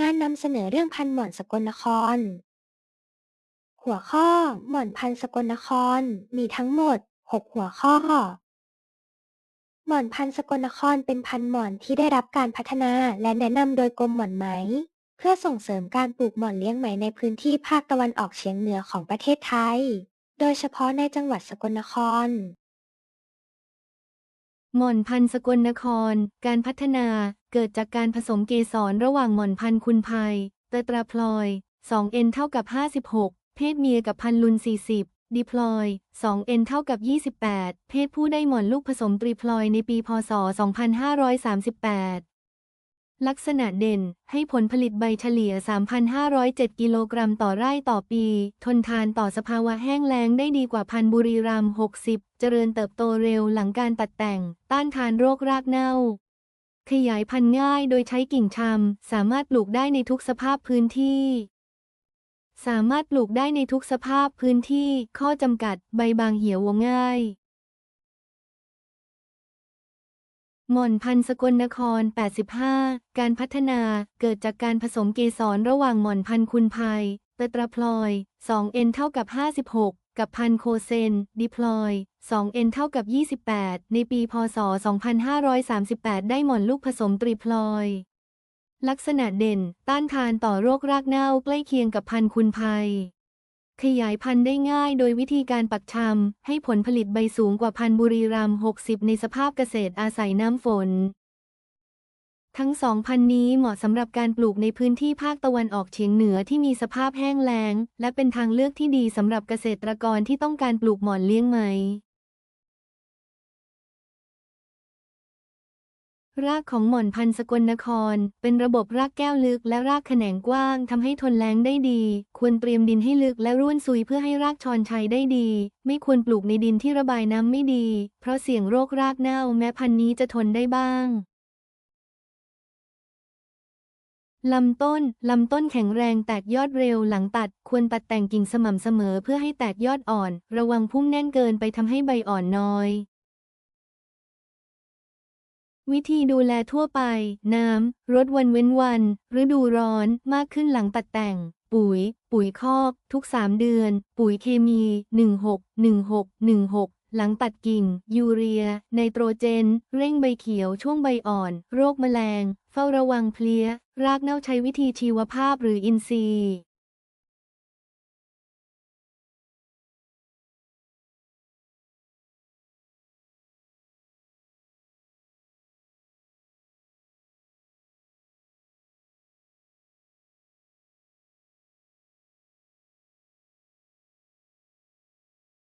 งานนำเสนอเรื่องพันหม่อนสกลนคร หัวข้อ หม่อนพันสกลนคร มีทั้งหมด 6 หัวข้อ หม่อนพันสกลนครเป็นพันหม่อนที่ได้รับการพัฒนาและแนะนำโดยกรมหม่อนไหม เพื่อส่งเสริมการปลูกหม่อนเลี้ยงไหมในพื้นที่ภาคตะวันออกเฉียงเหนือของประเทศไทย โดยเฉพาะในจังหวัดสกลนครหม่อนพันสกลนคร การพัฒนา เกิดจากการผสมเกสรระหว่างหม่อนพันธุ์คุณภัยเตตราพลอย 2n เท่ากับ 56 เพศเมียกับพันลุน 40 ดิพลอย 2n เท่ากับ 28 เพศผู้ได้หม่อนลูกผสมตรีพลอยในปีพศ 2538 ลักษณะเด่นให้ผลผลิตใบเฉลี่ย 3,507 กิโลกรัมต่อไร่ต่อปี ทนทานต่อสภาวะแห้งแล้งได้ดีกว่าพันบุรีรัมย์60 เจริญเติบโตเร็วหลังการตัดแต่ง ต้านทานโรครากเน่า ขยายพันธุ์ง่ายโดยใช้กิ่งชำ สามารถปลูกได้ในทุกสภาพพื้นที่ สามารถปลูกได้ในทุกสภาพพื้นที่ ข้อจำกัด ใบบางเหี่ยวง่าย หม่อนพันธุ์สกลนคร 85 การพัฒนาเกิดจากการผสมเกสรระหว่างหม่อนพันธุ์คุณภัยเตตราพลอย 2n เท่ากับ 56 กับพันโคเซนดิพลอย 2n เท่ากับ 28 ในปีพศ 2538 ได้หม่อนลูกผสมตรีพลอย ลักษณะเด่น ต้านทานต่อโรครากเน่าใกล้เคียงกับพันคุณภัย ขยายพันธุ์ได้ง่ายโดยวิธีการปักชำให้ผลผลิตใบสูงกว่าพันบุรีรัมย์60 ในสภาพเกษตรอาศัยน้ำฝน ทั้งสองพันธุ์นี้เหมาะสำหรับการปลูกในพื้นที่ภาคตะวันออกเฉียงเหนือที่มีสภาพแห้งแล้ง และเป็นทางเลือกที่ดีสำหรับเกษตรกรที่ต้องการปลูกหมอนเลี้ยงไหม รากของหม่อนพันธุ์สกลนคร เป็นระบบรากแก้วลึกและรากแขนงกว้างทำให้ทนแล้งได้ดี ควรเตรียมดินให้ลึกและร่วนซุยเพื่อให้รากชอนชัยได้ดี ไม่ควรปลูกในดินที่ระบายน้ำไม่ดี เพราะเสี่ยงโรครากเน่าแม้พันธุ์นี้จะทนได้บ้าง ลำต้น ลำต้นแข็งแรงแตกยอดเร็วหลังตัด ควรตัดแต่งกิ่งสม่ำเสมอเพื่อให้แตกยอดอ่อน ระวังพุ่งแน่นเกินไปทำให้ใบอ่อนน้อย วิธีดูแลทั่วไป น้ำรดวันเว้นวัน ฤดูร้อนมากขึ้นหลังตัดแต่ง ปุ๋ย ปุ๋ยคอก ทุก 3 เดือน ปุ๋ยเคมี 16 16 16 หลังตัดกิ่ง ยูเรีย ไนโตรเจน เร่งใบเขียวช่วงใบอ่อน โรคแมลง เฝ้าระวังเพลี้ย รากเน่าใช้วิธีชีวภาพหรืออินทรีย์